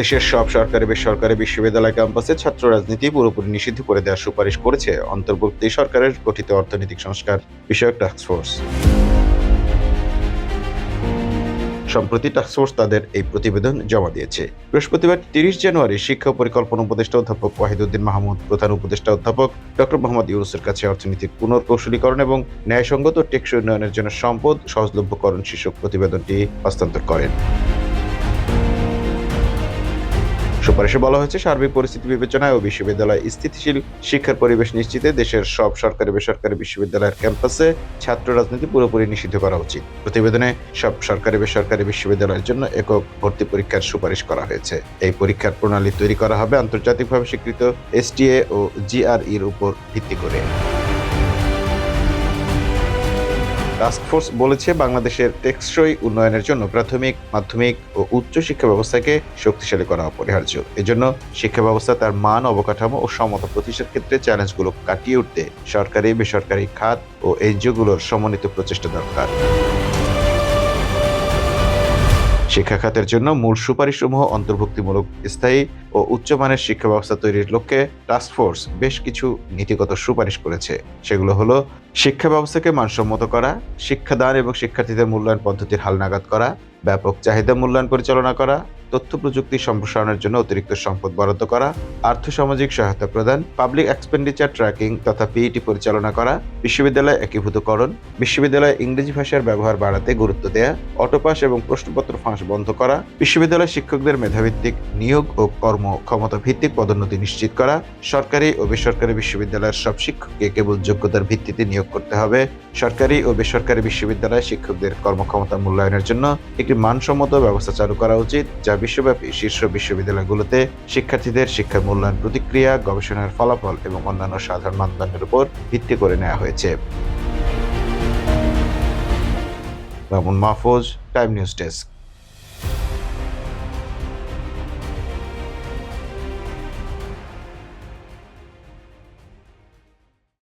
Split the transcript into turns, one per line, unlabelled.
দেশের সব সরকারি বেসরকারি বিশ্ববিদ্যালয় ক্যাম্পাসে ছাত্র রাজনীতি পুরোপুরি নিষিদ্ধ করে দেওয়ার সুপারিশ করেছে অন্তর্বর্তী সরকারের গঠিত অর্থনৈতিক সংস্কার বিষয়ক টাস্কফোর্স সম্প্রতি টাস্কফোর্স তাদের এই প্রতিবেদন জমা দিয়েছে। বৃহস্পতিবার তিরিশ জানুয়ারি শিক্ষা পরিকল্পনা উপদেষ্টা অধ্যাপক ওয়াহিদুদ্দিন মাহমুদ, প্রধান উপদেষ্টা অধ্যাপক ডক্টর মোহাম্মদ ইউনুসের কাছে অর্থনৈতিক পুনর্কৌশলীকরণ এবং ন্যায়সঙ্গত টেকসই উন্নয়নের জন্য সম্পদ সহজলভ্যকরণ শীর্ষক প্রতিবেদনটি হস্তান্তর করেন। সুপারিশে বলা হয়েছে, সার্বিক পরিস্থিতি বিবেচনায় ও বিশ্ববিদ্যালয় স্থিতিশীল শিক্ষার পরিবেশ নিশ্চিতে দেশের সব সরকারি বেসরকারি বিশ্ববিদ্যালয়ের ক্যাম্পাসে ছাত্র রাজনীতি পুরোপুরি নিষিদ্ধ করা উচিত। প্রতিবেদনে সব সরকারি বেসরকারি বিশ্ববিদ্যালয়ের জন্য একক ভর্তি পরীক্ষার সুপারিশ করা হয়েছে। এই পরীক্ষার প্রণালী তৈরি করা হবে আন্তর্জাতিকভাবে স্বীকৃত এসটিএ ও জিআরইর উপর ভিত্তি করে। টাস্কফোর্স বলেছে বাংলাদেশের টেকসই উন্নয়নের জন্য প্রাথমিক, মাধ্যমিক ও উচ্চ শিক্ষা ব্যবস্থাকে শক্তিশালী করা অপরিহার্য। এজন্য শিক্ষা ব্যবস্থা তার মান, অবকাঠামো ও সমতা প্রতিষ্ঠার ক্ষেত্রে চ্যালেঞ্জগুলো কাটিয়ে উঠতে সরকারি, বেসরকারি খাত ও এনজিওগুলোর সমন্বিত প্রচেষ্টা দরকার। শিক্ষা খাতের জন্য মূল সুপারিশসমূহ অন্তর্ভুক্তিমূলক, স্থায়ী ও উচ্চমানের শিক্ষা ব্যবস্থা তৈরির লক্ষ্যে টাস্কফোর্স বেশ কিছু নীতিগত সুপারিশ করেছে। সেগুলো হলো শিক্ষা ব্যবস্থাকে মানসম্মত করা, শিক্ষাদান এবং শিক্ষার্থীদের মূল্যায়ন পদ্ধতির হালনাগাদ করা, ব্যাপক চাহিদা মূল্যায়ন পরিচালনা করা তথ্য প্রযুক্তি সম্প্রসারণের জন্য অতিরিক্ত সম্পদ বরাদ্দ করা, আর্থসামাজিক সহায়তা প্রদান পাবলিক এক্সপেন্ডিচার ট্র্যাকিং তথা পিইটি পরিচালনা করা, বিশ্ববিদ্যালয় একীভূতকরণ, বিশ্ববিদ্যালয়ে ইংরেজি ভাষার ব্যবহার বাড়াতে গুরুত্ব দেয়া, অটোপাস এবং প্রশ্নপত্র ফাঁস বন্ধ করা বিশ্ববিদ্যালয় শিক্ষকদের মেধাভিত্তিক নিয়োগ ও কর্মক্ষমতা ভিত্তিক পদোন্নতি নিশ্চিত করা, সরকারি ও বেসরকারি বিশ্ববিদ্যালয়ের সব শিক্ষককে কেবল যোগ্যতার ভিত্তিতে নিয়োগ করতে হবে, সরকারি ও বেসরকারি বিশ্ববিদ্যালয় শিক্ষকদের কর্মক্ষমতা মূল্যায়নের জন্য একটি মানসম্মত ব্যবস্থা চালু করা উচিত, যা বিশ্বব্যাপী শীর্ষ বিশ্ববিদ্যালয়গুলোতে শিক্ষার্থীদের শিক্ষার মূল্যায়ন প্রতিক্রিয়া, গবেষণার ফলাফল এবং অন্যান্য সাধারণ মানদণ্ডের উপর ভিত্তি করে নেওয়া হয়েছে। Mahfuz time news desk